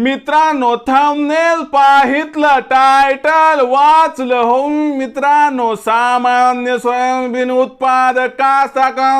मित्रांनो thumbnail पाहितलं title वाचलं हो मित्रांनो सामान्य स्वयंबीन उत्पादक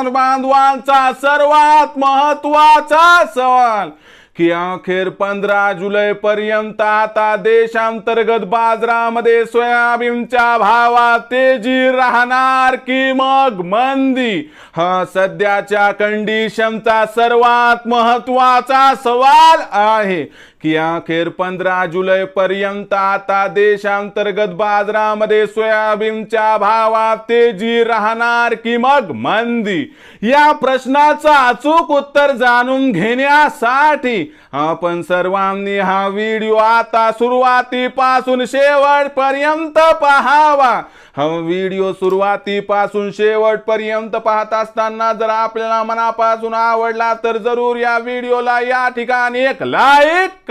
बांधवांचा सर्वात महत्त्वाचा सवाल की अखेर पंधरा जुलै पर्यंत आता देशांतर्गत बाजारामध्ये सोयाबीनच्या भावात तेजी राहणार की मग मंदी? हा सध्याच्या कंडिशनचा सर्वात महत्त्वाचा सवाल आहे. की अखेर पंधरा जुलै पर्यंत आता देशांतर्गत बाजारामध्ये सोयाबीनच्या भावात तेजी राहणार की मग मंदी? या प्रश्नाचं अचूक उत्तर जाणून घेण्यासाठी आपण सर्वांनी हा व्हिडिओ आता सुरुवातीपासून शेवटपर्यंत पाहावा. हा व्हिडिओ सुरुवातीपासून शेवटपर्यंत पाहत असताना जर आपल्याला मनापासून आवडला तर जरूर या व्हिडिओला या ठिकाणी एक लाईक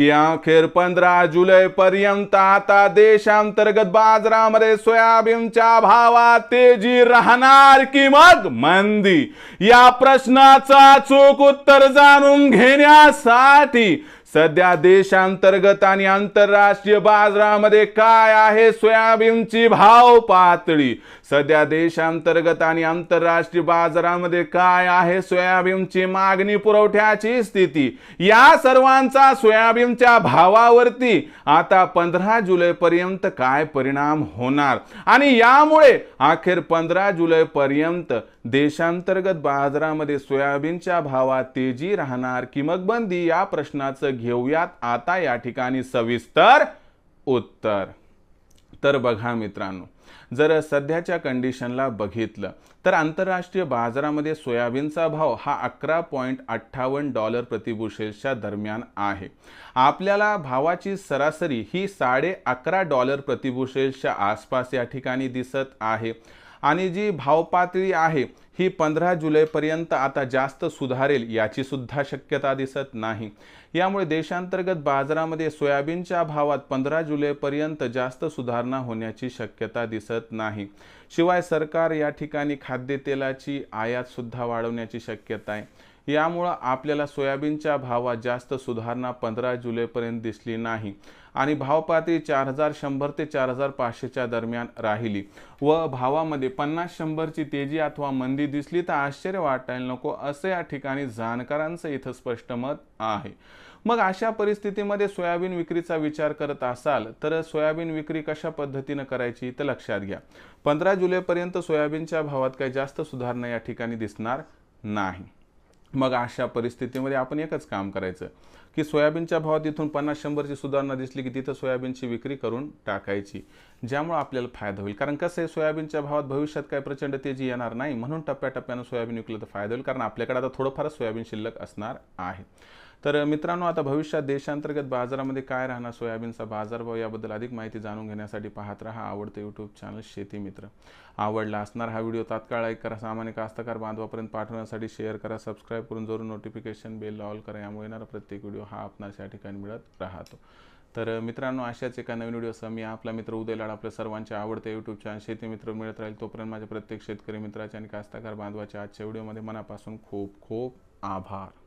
की अखेर पंधरा जुलै पर्यंत आता देशांतर्गत बाजारामध्ये सोयाबीनच्या भावात तेजी राहणार की मग मंदी? या प्रश्नाचा चूक उत्तर जाणून घेण्यासाठी सध्या देशांतर्गत आणि आंतरराष्ट्रीय बाजारामध्ये काय आहे सोयाबीनची भाव पातळी? सध्या देशांतर्गत आणि आंतरराष्ट्रीय बाजारामध्ये काय आहे सोयाबीनची मागणी पुरवठ्याची स्थिती? या सर्वांचा सोयाबीनच्या भावावरती आता पंधरा जुलै पर्यंत काय परिणाम होणार? आणि यामुळे अखेर पंधरा जुलै पर्यंत देशांतर्गत बाजारामध्ये सोयाबीनच्या भावात तेजी राहणार की मग बंदी या प्रश्नाचं घेऊयात. आता या ठिकाणी सविस्तर उत्तर. तर बघा मित्रांनो जर सध्याच्या कंडिशनला बघितलं तर आंतरराष्ट्रीय बाजारामध्ये सोयाबीनचा भाव हा अकरा पॉईंट अठ्ठावन्न डॉलर प्रतिबुशेलच्या दरम्यान आहे. आपल्याला भावाची सरासरी ही साडे अकरा डॉलर प्रतिबुशेलच्या आसपास या ठिकाणी दिसत आहे. आणि जी भावपातळी आहे ही पंधरा जुलैपर्यंत आता जास्त सुधारेल याची सुद्धा शक्यता दिसत नाही. यामुळे देशांतर्गत बाजारामध्ये सोयाबीनच्या भावात पंधरा जुलैपर्यंत जास्त सुधारणा होण्याची शक्यता दिसत नाही. शिवाय सरकार या ठिकाणी खाद्यतेलाची आयातसुद्धा वाढवण्याची शक्यता आहे. यामुळं आपल्याला सोयाबीनच्या भावात जास्त सुधारणा पंधरा जुलैपर्यंत दिसली नाही आणि भावपातळी चार हजार शंभर ते चार हजार पाचशेच्या दरम्यान राहिली. व भावामध्ये पन्नास शंभरची तेजी अथवा मंदी दिसली तर आश्चर्य वाटायला नको असं या ठिकाणी जाणकारांचं इथं स्पष्ट मत आहे. मग अशा परिस्थितीमध्ये सोयाबीन विक्रीचा विचार करत असाल तर सोयाबीन विक्री कशा पद्धतीनं करायची तर लक्षात घ्या. पंधरा जुलैपर्यंत सोयाबीनच्या भावात काही जास्त सुधारणा या ठिकाणी दिसणार नाही. मग अशा परिस्थितीमध्ये आपण एकच काम करायचं की सोयाबीनच्या भावात इथून पन्नास शंभरची सुधारणा दिसली की तिथं सोयाबीनची विक्री करून टाकायची ज्यामुळं आपल्याला फायदा होईल. कारण कसं आहे सोयाबीनच्या भावात भविष्यात काय प्रचंड तेजी येणार नाही म्हणून टप्प्याटप्प्यानं सोयाबीन विकलं तर फायदा होईल कारण आपल्याकडे आता थोडंफारच सोयाबीन शिल्लक असणार आहे. तर मित्रांनो आता भविष्यात देशांतर्गत बाजारामध्ये काय राहणार? सोयाबीनचा बाजारभाव याबद्दल अधिक माहिती जाणून घेण्यासाठी पाहत राहा आवडतं यूट्यूब चॅनल शेती मित्र. आवडला असणार हा व्हिडिओ तात्काळ लाईक करा सामान्य कास्तकार बांधवापर्यंत पाठवण्यासाठी शेअर करा सबस्क्राईब करून जरूर नोटिफिकेशन बेल ऑल करा. यामुळे येणारा प्रत्येक व्हिडिओ हा आपणास या ठिकाणी मिळत राहतो. तर मित्रांनो अशाच एका नवीन व्हिडिओसह मी आपला मित्र उदयलाड आपल्या सर्वांचे आवडते यूट्यूब चॅनल शेती मित्र मिळत राहील. तोपर्यंत माझ्या प्रत्येक शेतकरी मित्राच्या आणि कास्तकार बांधवाच्या आजच्या व्हिडिओमध्ये मनापासून खूप खूप आभार.